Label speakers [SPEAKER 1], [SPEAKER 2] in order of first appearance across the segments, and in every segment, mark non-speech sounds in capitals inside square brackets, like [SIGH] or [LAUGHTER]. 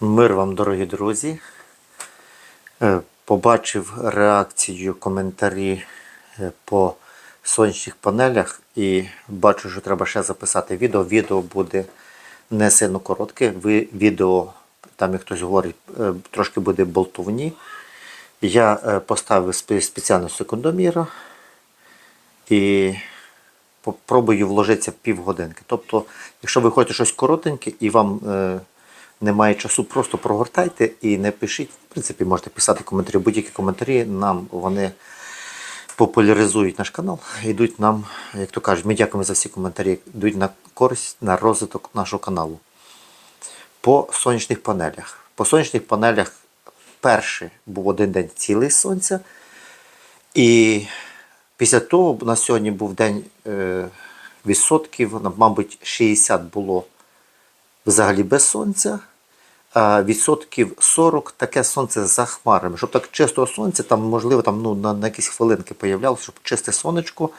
[SPEAKER 1] Мир вам, дорогі друзі. Е, Побачив реакцію, коментарі е, по сонячних панелях і бачу, що треба ще записати відео. Відео буде не сильно коротке. Відео, там як хтось говорить, е, трошки буде болтовні. Я поставив спе- спеціально секундоміра і попробую вложитися півгодинки. Тобто, якщо ви хочете щось коротеньке і вам немає часу, просто прогортайте і не пишіть. В принципі, можете писати коментарі, будь-які коментарі. Нам вони популяризують наш канал, йдуть нам, як то кажуть, ми дякуємо за всі коментарі, йдуть на користь, на розвиток нашого каналу. По сонячних панелях. По сонячних панелях перший був один день цілий сонця. І після того на сьогодні був день е, відсотків, мабуть, 60 було взагалі без сонця, відсотків 40 таке сонце за хмарами. Щоб так чистого сонця, там, можливо, там, ну, на, на якісь хвилинки появлялося, щоб чисте сонечко.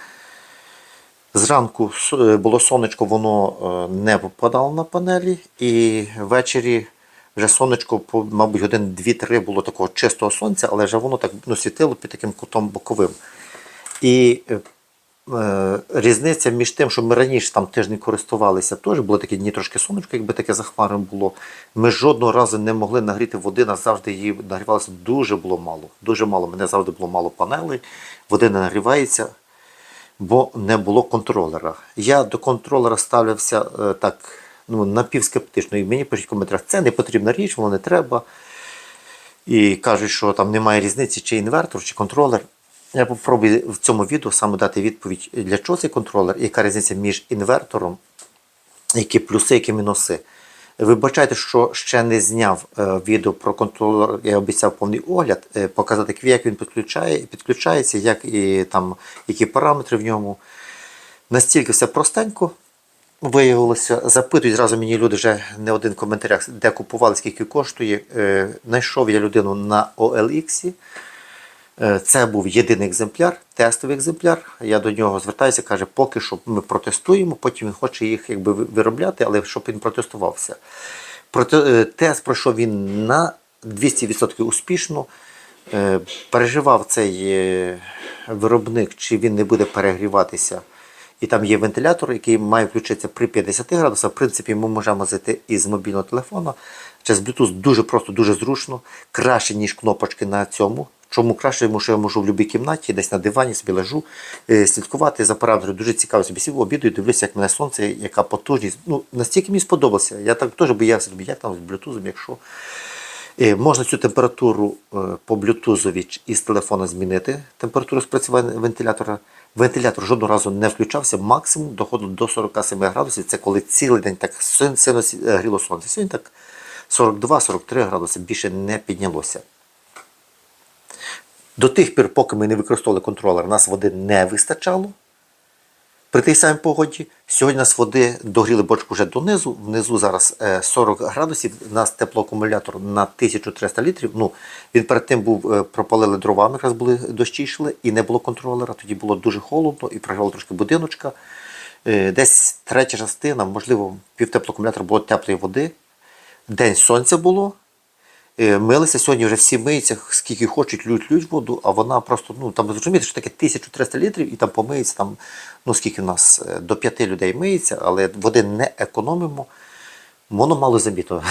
[SPEAKER 1] Зранку е, було сонечко, воно е, не попадало на панелі, і ввечері вже сонечко, мабуть, годин 2-3 було такого чистого сонця, але вже воно так ну, світило під таким кутом боковим. І е, різниця між тим, що ми раніше там тиждень користувалися, теж було такі дні трошки сонечко, якби таке захмарне було. Ми жодного разу не могли нагріти води, нас завжди її нагрівалося дуже було мало. Дуже мало. Мене завжди було мало панелей, води не нагрівається бо не було контролера. Я до контролера ставлявся е, так ну, напівскептично. І мені пишуть в коментарях, це не потрібна річ, воно не треба. І кажуть, що там немає різниці, чи інвертор, чи контролер. Я попробую в цьому відео саме дати відповідь, для чого цей контролер, яка різниця між інвертором, які плюси, які мінуси. Вибачайте, що ще не зняв е, відео про контролер, я обіцяв повний огляд, е, показати, як він підключає, підключається, як і там, які параметри в ньому. Настільки все простенько виявилося. Запитують зразу мені люди вже не один в коментарях, де купували, скільки коштує. Е, Знайшов я людину на OLX. Е, Це був єдиний екземпляр, тестовий екземпляр. Я до нього звертаюся, каже, поки що ми протестуємо, потім він хоче їх якби виробляти, але щоб він протестувався. Проте, е, тест пройшов він на 200% успішно. Е, Переживав цей виробник, чи він не буде перегріватися. І там є вентилятор, який має включитися при 50 градусах. В принципі, ми можемо зайти із мобільного телефону. Через Bluetooth дуже просто, дуже зручно, краще, ніж кнопочки на цьому. Чому краще, тому що я можу в будь-якій кімнаті, десь на дивані собі лежу, е, слідкувати за параметрами. Дуже цікаво собі сів обідаю, дивлюся, як мене сонце, яка потужність. Ну, настільки мені сподобалося. Я так теж боявся, як там з Bluetooth, якщо. Е, Можна цю температуру е, по блютузові із телефона змінити. Температуру спрацювання вентилятора. Вентилятор жодного разу не включався, максимум доходило до 47 градусів. Це коли цілий день так сильно гріло сонце. Сьогодні так 42-43 градуси більше не піднялося. До тих пір, поки ми не використовували контролер, нас води не вистачало при тій самій погоді. Сьогодні нас води догріли бочку вже донизу. Внизу зараз е, 40 градусів. У нас теплоакумулятор на 1300 літрів. Ну, він перед тим був е, пропалили дровами, якраз були дощі йшли, і не було контролера. Тоді було дуже холодно і програло трошки будиночка. Е, Десь третя частина, можливо, пів теплоакумулятора було теплої води. День сонця було. Е, Милися сьогодні вже всі миються, скільки хочуть, лють, лють воду, а вона просто, ну там ви розумієте, що таке 1300 літрів і там помиється там, ну скільки в нас е, до п'яти людей миється, але води не економимо. Воно мало замітно.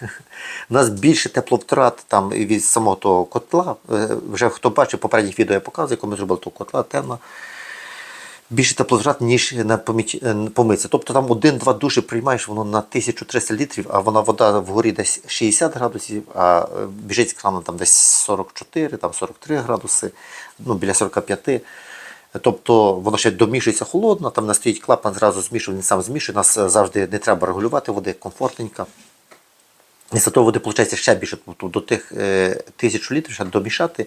[SPEAKER 1] [LAUGHS] У нас більше тепловтрат там від самого того котла. Е, Вже хто бачив попередніх відео, я показую, коли ми зробили того котла, темно більше тепловтрат, ніж на е, помитися. Тобто там один-два душі приймаєш, воно на 1300 літрів, а вона вода вгорі десь 60 градусів, а е, біжить з крану там десь 44, там 43 градуси, ну біля 45. Тобто воно ще домішується холодно, там настоїть клапан, зразу змішує, він сам змішує. Нас завжди не треба регулювати води, комфортненько. І з того води виходить ще більше, тобто до тих е, тисячу літрів ще домішати.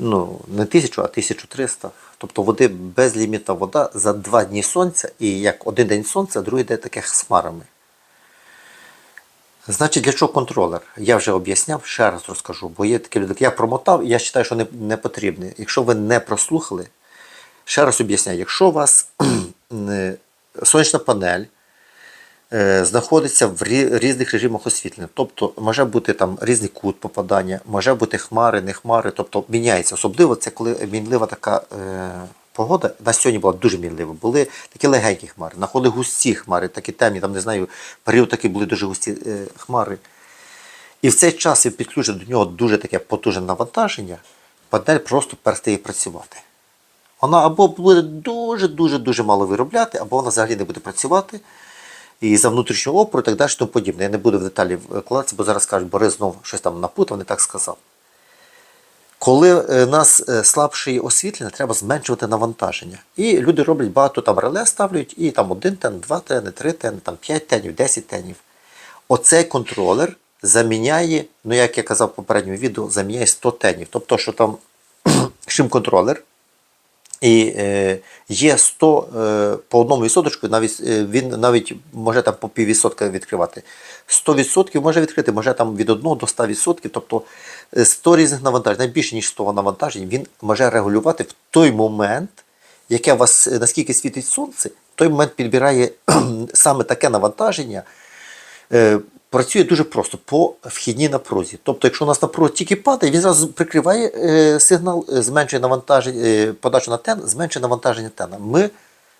[SPEAKER 1] Ну, не тисячу, а 1300. Тобто води безлімітна вода за два дні сонця, і як один день сонця, другий день таких з хмарами. Значить, для чого контролер? Я вже об'ясняв, ще раз розкажу, бо є такі люди, я промотав, і я вважаю, що не, не потрібне. Якщо ви не прослухали, ще раз об'ясняю, якщо у вас [CLEARS THROAT] сонячна панель знаходиться в різних режимах освітлення. Тобто може бути там різний кут попадання, може бути хмари, не хмари, тобто міняється. Особливо це коли мінлива така е, погода. На сьогодні була дуже мінлива. Були такі легенькі хмари, находи густі хмари, такі темні, там не знаю, період такі були дуже густі е, хмари. І в цей час ви підключите до нього дуже таке потужне навантаження, панель просто перестає працювати. Вона або буде дуже-дуже дуже мало виробляти, або вона взагалі не буде працювати. І за внутрішнього опору і так далі, тому подібне. Я не буду в деталі вкладатися, бо зараз кажуть, Борис знов щось там напутав, не так сказав. Коли е, нас е, слабше освітлення, треба зменшувати навантаження. І люди роблять багато там реле ставлять, і там один тен, два тени, три тени, там п'ять тенів, десять тенів. Оцей контролер заміняє, ну як я казав в попередньому відео, заміняє 100 тенів. Тобто, що там [CLEARS THROAT] шим-контролер, і е, є 100 е, по одному відсоточку, навіть е, він навіть може там по піввідсотка відкривати. 100% може відкрити, може там від 1 до 100%, тобто е, 100 різних навантажень, найбільше ніж 100 навантажень, він може регулювати в той момент, яке вас е, наскільки світить сонце, в той момент підбирає [CLEARS THROAT] саме таке навантаження. Е, Працює дуже просто по вхідній напрузі. Тобто, якщо у нас напруга тільки падає, він зразу прикриває е, сигнал, е, зменшує навантаження, е, подачу на тен, зменшує навантаження тена. Ми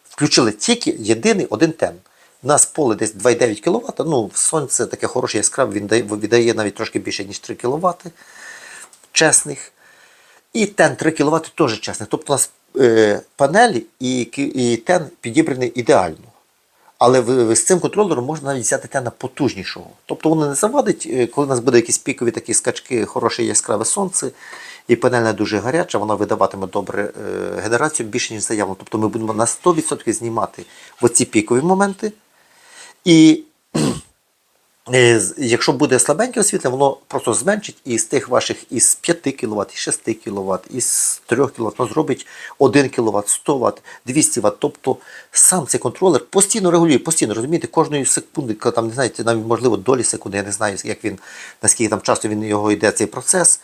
[SPEAKER 1] включили тільки єдиний один тен. У нас поле десь 2,9 кВт. Ну, сонце таке хороше яскраве, він дає, віддає навіть трошки більше, ніж 3 кВт чесних. І тен 3 кВт теж чесних. Тобто у нас панелі і, і тен підібрані ідеально. Але з цим контролером можна навіть взяти тена потужнішого. Тобто воно не завадить, е, коли у нас буде якісь пікові такі скачки, хороше яскраве сонце, і панельна дуже гаряча, вона видаватиме добре е, генерацію більше, ніж заявлено. Тобто ми будемо на 100% знімати оці пікові моменти. І Якщо буде слабеньке освітлення, воно просто зменшить і з тих ваших із 5 кВт, із 6 кВт, із 3 кВт, воно зробить 1 кВт, 100 Вт, 200 Вт. Тобто сам цей контролер постійно регулює, постійно, розумієте, кожної секунди, там, не знаєте, навіть можливо долі секунди, я не знаю, як він, наскільки там часто він його йде цей процес.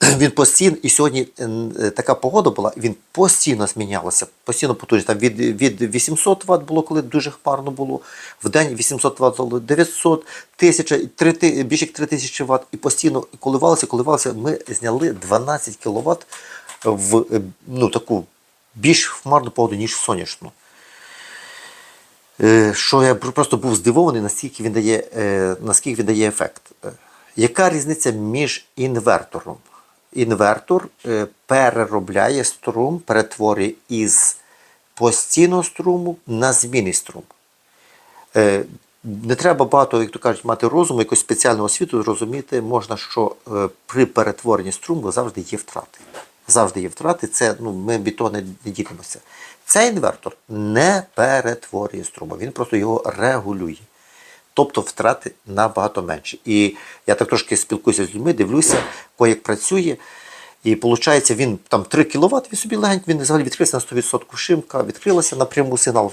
[SPEAKER 1] [CLEARS THROAT] Він постійно, і сьогодні е, е, така погода була, він постійно змінялося, постійно потужність. Там від, від 800 Вт було, коли дуже хмарно було, в день 800 Вт було 900, 1000, 3, більше як 3000 Вт, і постійно коливалося, коливалося. Ми зняли 12 кВт в е, ну, таку більш хмарну погоду, ніж сонячну. Е, що я просто був здивований, наскільки він дає, е, наскільки він дає ефект. Яка різниця між інвертором? Інвертор переробляє струм, перетворює із постійного струму на змінний струм. Не треба багато, як то кажуть, мати розуму, якусь спеціальну освіту, зрозуміти можна, що е, при перетворенні струму завжди є втрати. Завжди є втрати, це ну, ми від того не, дітимося. Цей інвертор не перетворює струму, він просто його регулює. Тобто втрати набагато менші. І я так трошки спілкуюся з людьми, дивлюся, кого як працює. І виходить, він там 3 кВт, він собі легенько, він взагалі відкрився на 100% шимка, відкрилася напряму сигнал.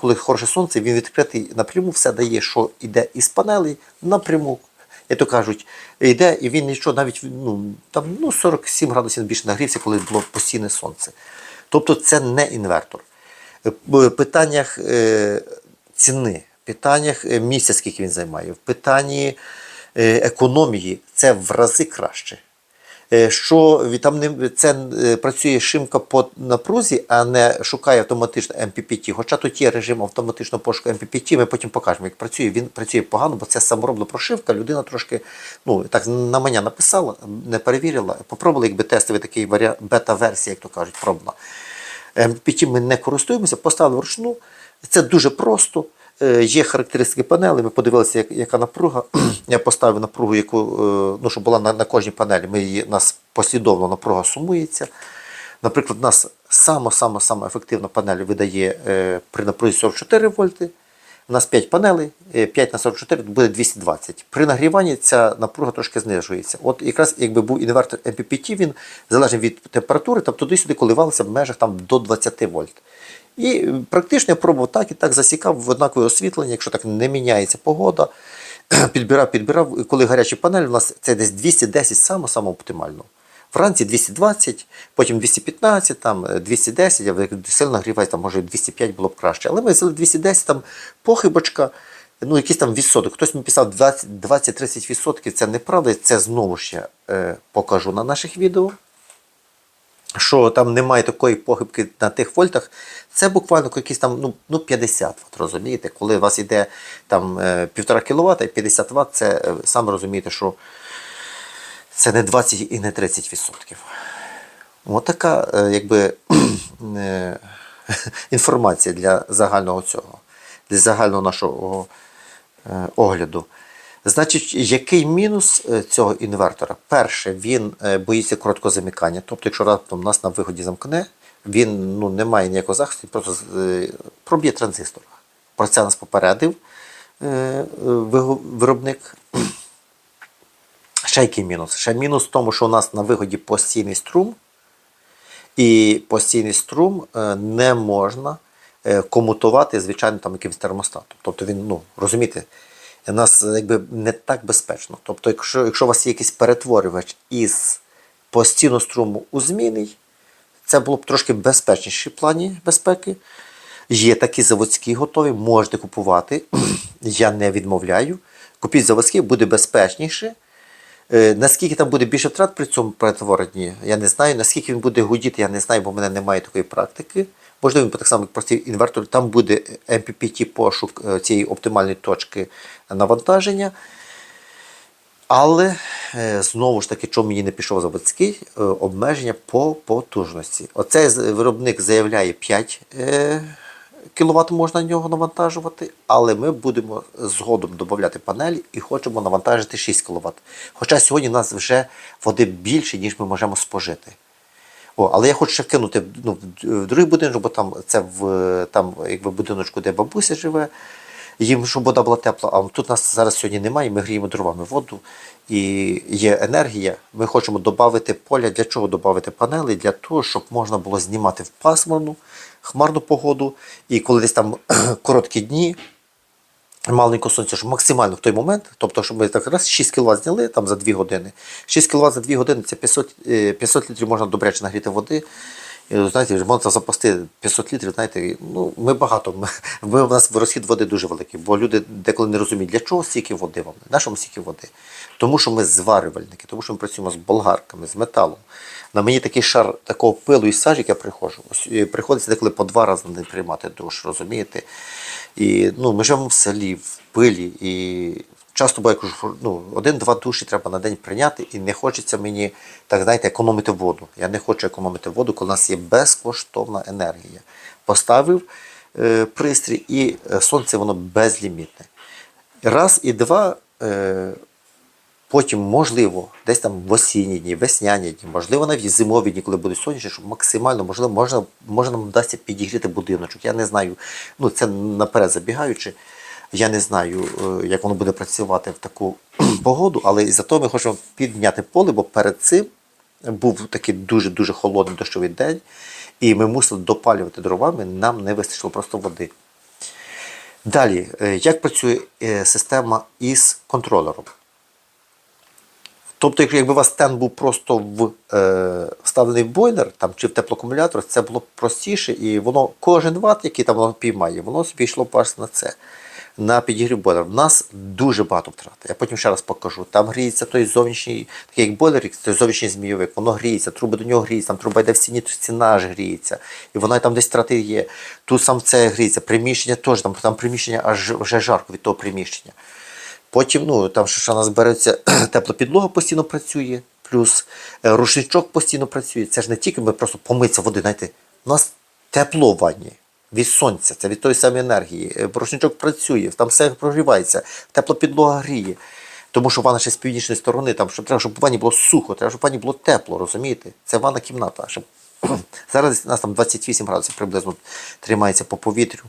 [SPEAKER 1] Коли хороше сонце, він відкритий напряму, все дає, що йде із панелей напряму. Як то кажуть, йде, і він нічого, навіть ну, там, ну, 47 градусів більше нагрівся, коли було постійне сонце. Тобто це не інвертор. Е, В питаннях е, ціни, в питаннях е, місця, скільки він займає, в питанні е, економії це в рази краще. Е, Що там не це е, працює шимка по напрузі, а не шукає автоматично MPPT. Хоча тут є режим автоматичного пошуку MPPT, ми потім покажемо, як працює. Він працює погано, бо це саморобна прошивка. Людина трошки ну так на мене написала, не перевірила. Попробували, якби тестовий такий варіант, бета-версія, як то кажуть, пробна. MPPT ми не користуємося, поставили вручну. Це дуже просто. Е, Є характеристики панелі, ми подивилися, як- яка напруга. [CLEARS THROAT] Я поставив напругу, яку, е, ну, щоб була на, на кожній панелі. Ми її, нас послідовно напруга сумується. Наприклад, у нас сама-сама-сама ефективна панель видає е, при напрузі 44 вольти. У нас 5 панелей, е, 5 на 44 буде 220. При нагріванні ця напруга трошки знижується. От якраз якби був інвертор MPPT, він залежно від температури, там туди-сюди коливалися в межах там, до 20 вольт. І практично я пробував так і так засікав в однакове освітлення, якщо так не міняється погода. [CLEARS THROAT] Підбирав, підбирав, коли гарячі панелі, у нас це десь 210 саме саме оптимально. Вранці 220, потім 215, там е, 210, а як сильно нагрівається, там може 205 було б краще. Але ми взяли 210, там похибочка, ну, якийсь там відсоток. Хтось мені писав 20 20-30 відсотків. Це неправда. Це знову я е, покажу на наших відео. Що там немає такої похибки на тих вольтах, це буквально якісь там ну, ну 50 Вт, розумієте? Коли у вас йде там е, 1,5 кВт і 50 Вт, це е, саме розумієте, що це не 20 і не 30 відсотків. Ось така е, якби, [CLEARS THROAT] е, [LAUGHS] інформація для загального цього, для загального нашого е, огляду. Значить, який мінус е, цього інвертора? Перше, він е, боїться короткого замикання. Тобто, якщо раптом нас на виході замкне, він ну, не має ніякого захисту, просто е, проб'є транзистор. Про це нас попередив виробник. Ще який мінус? Ще мінус в тому, що у нас на виході постійний струм, і постійний струм не можна комутувати, звичайно, там якимось термостатом. Тобто він, ну, розумієте, нас е, якби не так безпечно. Тобто, якщо, якщо у вас є якийсь перетворювач із постійного струму у змінний, це було б трошки безпечніше в плані безпеки. Є такі заводські готові, можете купувати. [CLEARS THROAT] Я не відмовляю. Купіть заводські, буде безпечніше. Е, Наскільки там буде більше втрат при цьому перетворенні, я не знаю. Наскільки він буде гудіти, я не знаю, бо в мене немає такої практики. Можливо, він так само, як простий інвертор, там буде MPPT пошук е, цієї оптимальної точки навантаження. Але е, знову ж таки, чому мені не пішов заводський обмеження по потужності. Оцей виробник заявляє 5 е, кВт можна на нього навантажувати, але ми будемо згодом додати панелі і хочемо навантажити 6 кВт. Хоча сьогодні у нас вже води більше, ніж ми можемо спожити. О, але я хочу ще кинути ну, в- другий будинок, бо там це в там, якби будиночку, де бабуся живе. Їм, щоб вода була тепла, а тут нас зараз сьогодні немає, ми гріємо дровами воду і є енергія. Ми хочемо додати поля. Для чого додати панели? Для того, щоб можна було знімати в пасмурну, хмарну погоду. І коли десь там [CLEARS THROAT] короткі дні, маленько сонця, щоб максимально в той момент, тобто, щоб ми так раз 6 кВт зняли там за 2 години. 6 кВт за 2 години це 500, е, 500 літрів можна добряче нагріти води. І, знаєте, можна запасти 500 літрів, знаєте, ну, ми багато. [LAUGHS] Ми, у нас розхід води дуже великий, бо люди деколи не розуміють, для чого стільки води вам, на що стільки води. Тому що ми зварювальники, тому що ми працюємо з болгарками, з металом. На мені такий шар такого пилу і сажі, як я приходжу. Приходиться деколи по два рази на приймати душ, розумієте? І ну, ми живемо в селі, в пилі, і часто бо кажу, ну, один-два душі треба на день прийняти, і не хочеться мені, так знаєте, економити воду. Я не хочу економити воду, коли у нас є безкоштовна енергія. Поставив е, пристрій, і е, сонце воно безлімітне. Раз і два. Е, Потім, можливо, десь там в осінні дні, весняні дні, можливо, навіть зимові дні, коли буде сонячно, щоб максимально можливо, можна, можна нам вдасться підігріти будиночок. Я не знаю, ну це наперед забігаючи. Я не знаю, е, як воно буде працювати в таку [CLEARS THROAT] погоду, але за то ми хочемо підняти поле, бо перед цим був такий дуже-дуже холодний дощовий день, і ми мусили допалювати дровами, нам не вистачило просто води. Далі, е, як працює е, система із контролером? Тобто, якби у вас стенд був просто в, е, вставлений в бойлер там, чи в теплоакумулятор, це було б простіше, і воно кожен ват, який там воно піймає, воно собі йшло аж на це. На підігрів бойлер. У нас дуже багато втрат. Я потім ще раз покажу. Там гріється той зовнішній, такий як бойлер, той зовнішній змійовик, воно гріється, труби до нього гріються, там труба йде в стіні, то стіна аж гріється. І вона там десь втрати є. Тут сам це гріється. Приміщення теж, там, там приміщення аж вже жарко від того приміщення. Потім, ну, там ще у нас береться [CLEARS THROAT] тепла підлога постійно працює, плюс е, рушничок постійно працює. Це ж не тільки ми просто помитися води, знаєте, у нас тепло в ванні від сонця, це від тої самої енергії. Е, Рушничок працює, там все прогрівається, тепла підлога гріє. Тому що ванна ще з північної сторони, там, щоб треба, щоб в ванні було сухо, треба, щоб в ванні було тепло, розумієте? Це ванна кімната. Щоб... [CLEARS THROAT] Зараз у нас там 28 градусів приблизно тримається по повітрю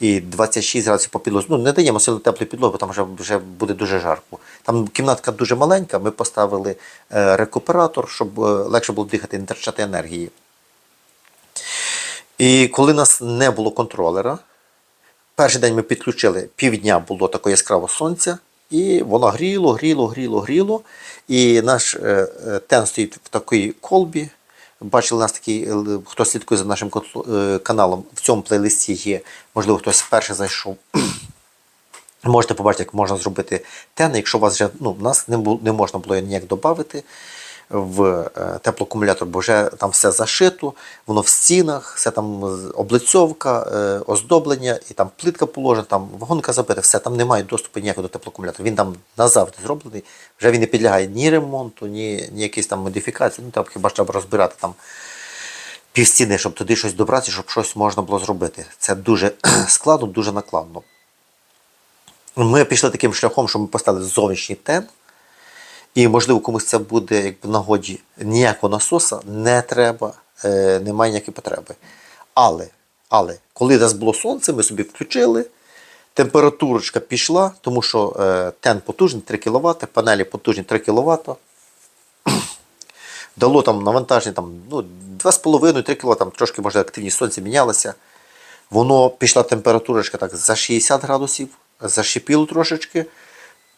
[SPEAKER 1] і 26 градусів по підлозі. Ну, не даємо сильно теплої підлоги, там вже, вже буде дуже жарко. Там кімнатка дуже маленька, ми поставили е, рекуператор, щоб е, легше було дихати, не втрачати енергії. І коли у нас не було контролера, перший день ми підключили, півдня було такого яскравого сонця, і воно гріло, гріло, гріло, гріло. І наш е, тен стоїть в такій колбі. Бачили нас такий, е, хто слідкує за нашим е, каналом, в цьому плейлисті є, можливо, хтось вперше зайшов. [CLEARS THROAT] Можете побачити, як можна зробити тени, якщо у вас вже ну, нас не, було, не можна було ніяк додати в е, теплоакумулятор, бо вже там все зашито, воно в стінах, все там облицьовка, е, оздоблення, і там плитка положена, там вагонка забита, все, там немає доступу ніякого до теплоакумулятора. Він там назавжди зроблений, вже він не підлягає ні ремонту, ні, ні якісь там модифікації. Ну, там хіба треба розбирати там півстіни, щоб туди щось добратися, щоб щось можна було зробити. Це дуже [CLEARS THROAT] складно, дуже накладно. Ми пішли таким шляхом, що ми поставили зовнішній тен. І, можливо, комусь це буде якби нагоді ніякого насоса не треба, е, немає ніякої потреби. Але, але коли нас було сонце, ми собі включили, температурочка пішла, тому що е, тен потужний 3 кВт, панелі потужні 3 кВт. [CLEARS THROAT] Дало там навантаження там, ну, 2,5-3 кВт, там трошки може активність сонця мінялася. Воно пішла температурочка так за 60 градусів, зашипіло трошечки,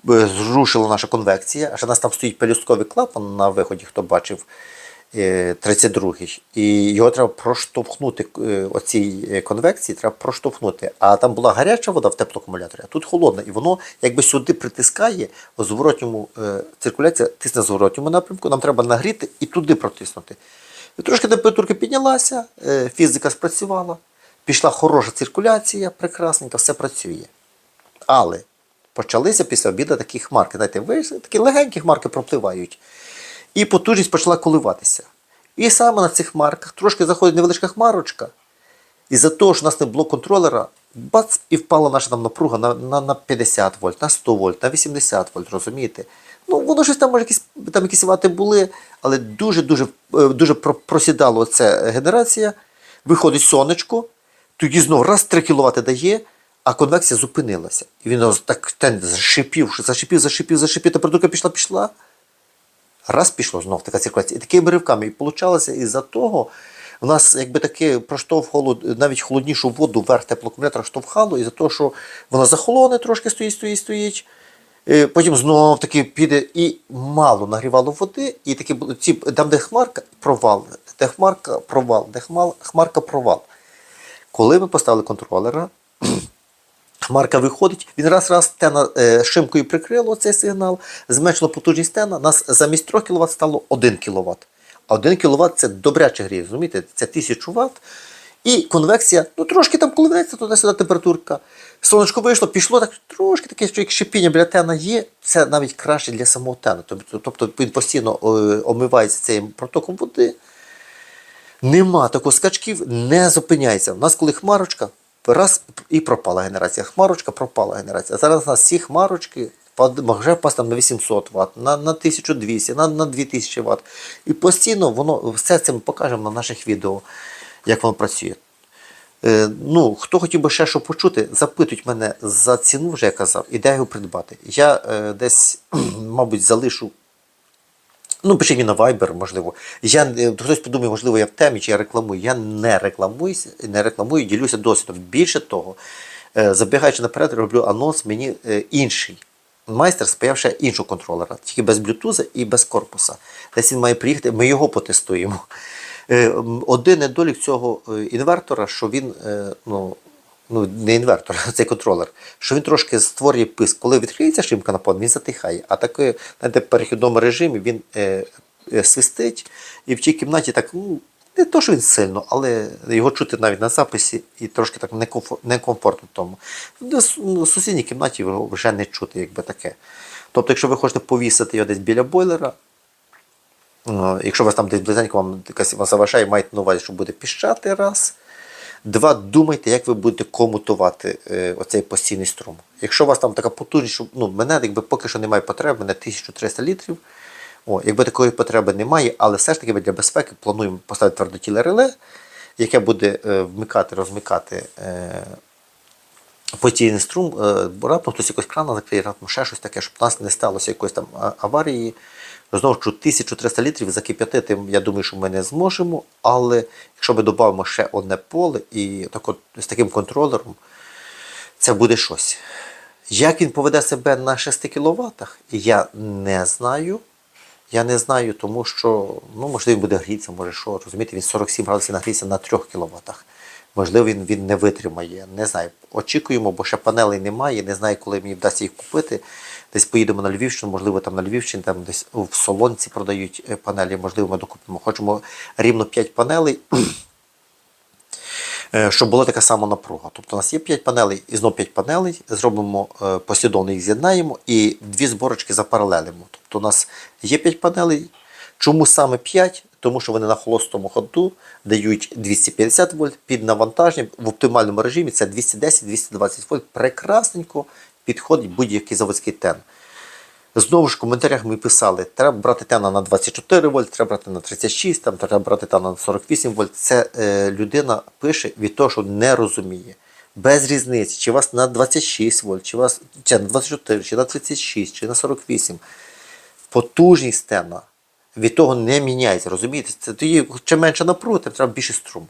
[SPEAKER 1] зрушила наша конвекція. А ще у нас там стоїть пелюстковий клапан на виході, хто бачив е, 32-й. І його треба проштовхнути, е, оцій е, конвекції треба проштовхнути. А там була гаряча вода в теплоакумуляторі, а тут холодна. І воно якби сюди притискає у зворотньому е, циркуляція тисне в зворотньому напрямку. Нам треба нагріти і туди протиснути. І трошки температурка піднялася, е, фізика спрацювала, пішла хороша циркуляція, прекрасненько, все працює. Але почалися після обіду такі хмарки. Знаєте, ви такі легенькі хмарки пропливають. І потужність почала коливатися. І саме на цих хмарках трошки заходить невеличка хмарочка. І за того, що у нас не було контролера, бац, і впала наша там напруга на, на, на 50 вольт, на 100 вольт, на 80 вольт, розумієте? Ну, воно щось там, може, якісь, там якісь вати були, але дуже-дуже е, дуже просідала ця генерація. Виходить сонечко, тоді знову раз 3 кВт дає, а конвекція зупинилася. І він так зашипів, зашипів, зашипів, зашипів, температурка пішла, пішла. Раз пішло знов така циркуляція. І такими ривками. І получалося із-за того, у нас якби таке проштовхало навіть холоднішу воду вверх теплоакумулятора штовхало, із-за того, що вона захолоне трошки стоїть, стоїть, стоїть. Е, Потім знов таки піде і мало нагрівало води, і такі ці, там, де хмарка, провал, де хмарка, провал, де хмарка, провал. Коли ми поставили контролера, Хмарка виходить, він раз-раз тена е, шимкою прикрило цей сигнал, зменшило потужність тена, нас замість 3 кВт стало 1 кВт. А 1 кВт це добряче гріє, розумієте? Це 1000 Вт. І конвекція, ну трошки там коливається туди-сюди температурка. Сонечко вийшло, пішло так трошки таке, що як шипіння біля тена є, це навіть краще для самого тену. Тобто, він постійно омивається цим протоком води. Нема такого скачків, не зупиняється. У нас, коли хмарочка, раз і пропала генерація. Хмарочка, пропала генерація. Зараз у нас всі хмарочки вже впасти на 800 Вт, на, на 1200, на, на 2000 Вт. І постійно воно все це ми покажемо на наших відео, як воно працює. Е, ну, хто хотів би ще що почути, запитують мене за ціну, вже я казав, і де його придбати. Я е, десь, [CLEARS THROAT] мабуть, залишу Ну, пишіть мені на Viber, можливо. Я, е, хтось подумає, можливо, я в темі, чи я рекламую. Я не рекламуюся, не рекламую, ділюся досвідом. Більше того, е, забігаючи наперед, роблю анонс мені е, інший. Майстер спаяв ще іншого контролера, тільки без блютуза і без корпуса. Десь він має приїхати, ми його потестуємо. Один недолік цього інвертора, що він, ну, ну не інвертор, а [LAUGHS] цей контролер, що він трошки створює писк. Коли відкриється шимка на пон, він затихає. А таке, знаєте, в перехідному режимі він е, е, свистить, і в тій кімнаті так, ну, не то, що він сильно, але його чути навіть на записі і трошки так некомфортно тому. Ну, в сусідній кімнаті його вже не чути, якби таке. Тобто, якщо ви хочете повісити його десь біля бойлера, Е, Якщо у вас там десь близенько вам якась заважає, маєте на увазі, що буде піщати раз. Два, думайте, як ви будете комутувати е, оцей постійний струм. Якщо у вас там така потужність, що ну, мене якби поки що немає потреби, мене 1300 літрів. О, якби такої потреби немає, але все ж таки ми для безпеки плануємо поставити твердотіле реле, яке буде е, вмикати, розмикати е, постійний струм, е, раптом хтось якось крана закриє, раптом ще щось таке, щоб у нас не сталося якоїсь там аварії. Знову ж 1300 літрів закип'ятити, я думаю, що ми не зможемо, але якщо ми додамо ще одне поле і так от, з таким контролером, це буде щось. Як він поведе себе на 6 кВт, я не знаю. Я не знаю, тому що, ну, можливо, він буде грітися, може що, розумієте, він 47 градусів нагріється на 3 кВт. Можливо, він, він не витримає. Не знаю. Очікуємо, бо ще панелей немає. Не знаю, коли мені вдасться їх купити. Десь поїдемо на Львівщину, можливо, там на Львівщині, там десь в Солонці продають е, панелі, можливо, ми докупимо. Хочемо рівно 5 панелей. [CLEARS THROAT] Е, щоб була така сама напруга. Тобто у нас є 5 панелей і знов 5 панелей, зробимо е, послідовно їх з'єднаємо і дві зборочки запаралелимо. Тобто у нас є 5 панелей. Чому саме 5? Тому що вони на холостому ходу дають 250 вольт під навантаженням в оптимальному режимі це 210-220 вольт. Прекрасненько підходить будь-який заводський тен. Знову ж в коментарях ми писали, треба брати тена на 24 вольт, треба брати на 36, там, треба брати тена на 48 вольт. Це е, людина пише від того, що не розуміє. Без різниці, чи у вас на 26 вольт, чи у вас чи на 24, чи на 36, чи на 48. Потужність тена від того не міняється. Розумієте? Це тоді, чим менше напруги, тим треба більше струм.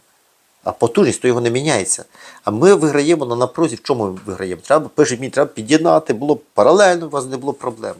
[SPEAKER 1] А потужність то його не міняється. А ми виграємо на напрузі. В чому ми виграємо? Треба, пише, мені треба під'єднати, було б паралельно, у вас не було проблем.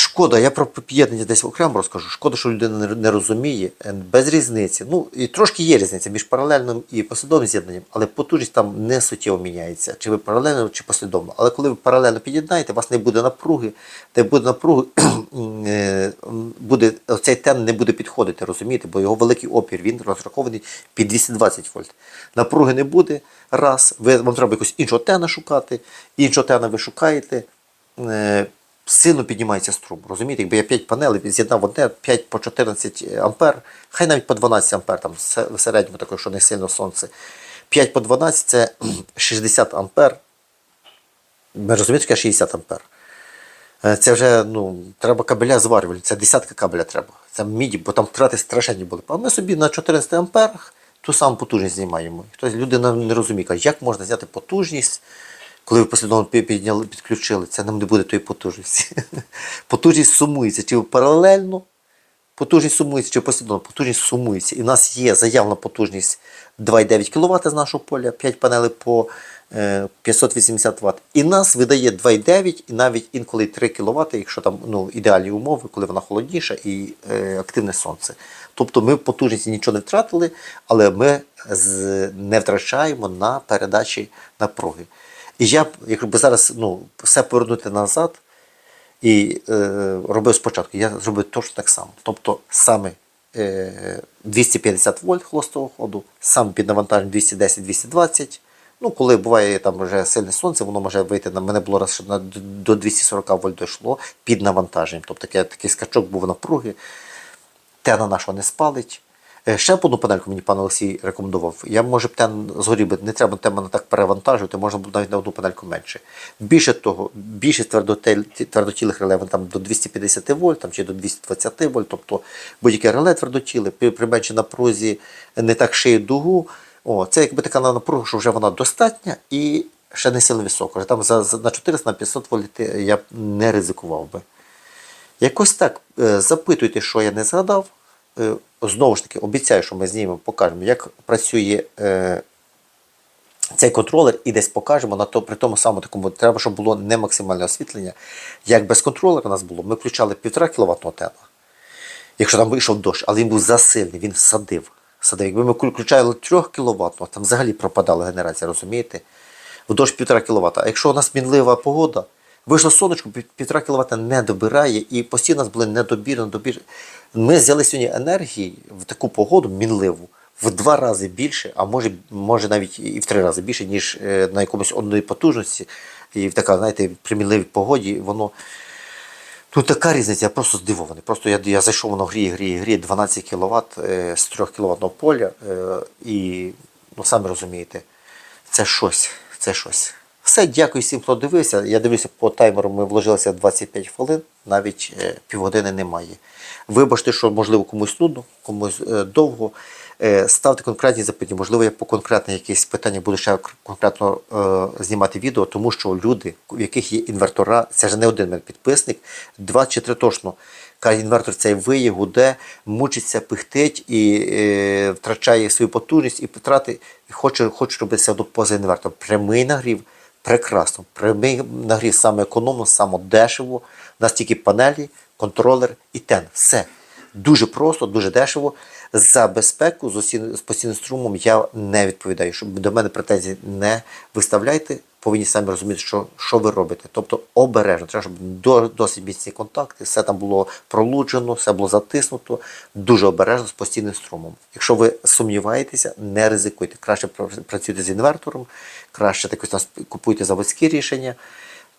[SPEAKER 1] Шкода, я про під'єднання десь окремо розкажу. Шкода, що людина не- розуміє, е, без різниці. Ну, і трошки є різниця між паралельним і послідовним з'єднанням, але потужність там не суттєво міняється, чи ви паралельно, чи послідовно. Але коли ви паралельно під'єднаєте, у вас не буде напруги, де буде напруги, [CLEARS THROAT] е, буде, цей тен не буде підходити, розумієте, бо його великий опір, він розрахований під 220 вольт. Напруги не буде, раз, ви, вам треба якось іншого тена шукати, іншого тена ви шукаєте. Сильно піднімається струм. Розумієте, якби я 5 панелей з'єднав одне 5 по 14 ампер, хай навіть по 12 ампер, там в середньому також, що не сильно сонце. 5 по 12 це [CLEARS THROAT] 60 ампер. Ви розумієте, яке 60 ампер? Е, Це вже ну, треба кабеля зварювальні, це десятка кабеля треба. Це міді, бо там втрати страшенні були. А ми собі на 14 амперах ту саму потужність знімаємо. Хтось людина не розуміє, як можна зняти потужність, коли ви послідовно підняли, підключили, це нам не буде тої потужності. [LAUGHS] Потужність сумується, чи паралельно потужність сумується, чи послідовно потужність сумується. І в нас є заявлена потужність 2,9 кВт з нашого поля, 5 панелей по е, 580 Вт. І нас видає 2,9 і навіть інколи 3 кВт, якщо там ну, ідеальні умови, коли вона холодніша і е, активне сонце. Тобто ми в потужності нічого не втратили, але ми з, не втрачаємо на передачі напруги. І я, якщо зараз ну, все повернути назад, і е, робив спочатку, я зробив точно так само. Тобто саме е, 250 вольт холостого ходу, саме під навантаженням 210-220. Ну, коли буває там вже сильне сонце, воно може вийти на мене було раз, що на, до 240 вольт дійшло під навантаженням. Тобто такий, такий скачок був напруги, тена нашого не спалить. Е, Ще одну панельку мені пан Олексій рекомендував. Я може б тен згорів би, не треба тему так перевантажувати, можна було навіть на одну панельку менше. Більше того, більшість твердотілих реле там до 250 вольт там, чи до 220 вольт, тобто будь-яке реле твердотіле, при, меншій напрузі не так шиє дугу. О, це якби така напруга, що вже вона достатня і ще не сильно висока. Там за, за, на 400 на 500 вольт я б не ризикував би. Якось так е, запитуйте, що я не згадав. Знову ж таки, обіцяю, що ми знімемо, покажемо, як працює е, цей контролер і десь покажемо на то, при тому самому такому, треба, щоб було не максимальне освітлення. Як без контролера у нас було, ми включали 1,5 кВт тена, якщо там вийшов дощ, але він був засильний, він садив. садив. Якби ми включали 3 кВт, там взагалі пропадала генерація, розумієте? В дощ 1,5 кВт. А якщо у нас мінлива погода, вийшло сонечко, 1,5 кВт не добирає, і постійно у нас були недобір, недобір. Ми взяли сьогодні енергії в таку погоду мінливу в два рази більше, а може, може навіть і в три рази більше, ніж е, на якомусь одної потужності. І в така, знаєте, при мінливій погоді воно. Тут така різниця, я просто здивований. Просто я, я зайшов, воно гріє, гріє, гріє 12 кВт е, з 3 кВт поля. Е, і, ну, самі розумієте, це щось, це щось. Все, дякую всім, хто дивився. Я дивлюся по таймеру, ми вложилися 25 хвилин, навіть е, півгодини немає. Вибачте, що можливо комусь нудно, комусь е, довго. Е, ставте конкретні запитання. Можливо, я по конкретне якісь питання буду ще конкретно е, знімати відео, тому що люди, в яких є інвертора, це ж не один мене підписник, два чи три точно. Каже, інвертор цей виє, гуде, мучиться, пихтить і е, втрачає свою потужність і втрати, хоче, хоче робити все одно поза інвертором. Прямий нагрів, прекрасно. Прямий нагрів саме економно, саме дешево. У нас тільки панелі, контролер і тен. Все. Дуже просто, дуже дешево. За безпеку з постійним струмом я не відповідаю. Щоб до мене претензій не виставляйте, повинні самі розуміти, що, що ви робите. Тобто обережно, треба, щоб до, досить міцні контакти, все там було пролуджено, все було затиснуто. Дуже обережно з постійним струмом. Якщо ви сумніваєтеся, не ризикуйте. Краще пра- працюйте з інвертором, краще так ось там купуйте заводські рішення.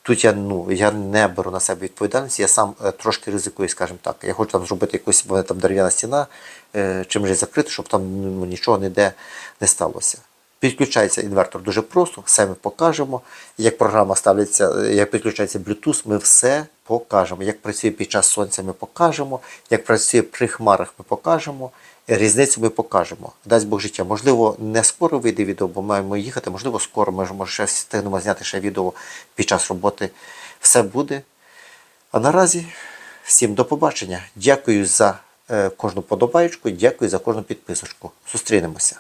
[SPEAKER 1] Тут я ну я не беру на себе відповідальність, я сам е, трошки ризикую, скажімо так. Я хочу там зробити якусь бо там дерев'яна стіна, е, чим же закрити, щоб там ну, нічого ніде не сталося. Підключається інвертор дуже просто, все ми покажемо. Як програма ставиться, як підключається Bluetooth, ми все покажемо. Як працює під час сонця, ми покажемо. Як працює при хмарах, ми покажемо. Різницю ми покажемо. Дасть Бог життя. Можливо, не скоро вийде відео, бо маємо їхати. Можливо, скоро ми може ще встигнемо зняти ще відео під час роботи. Все буде. А наразі всім до побачення. Дякую за е, кожну подобаєчку, дякую за кожну підписочку. Зустрінемося.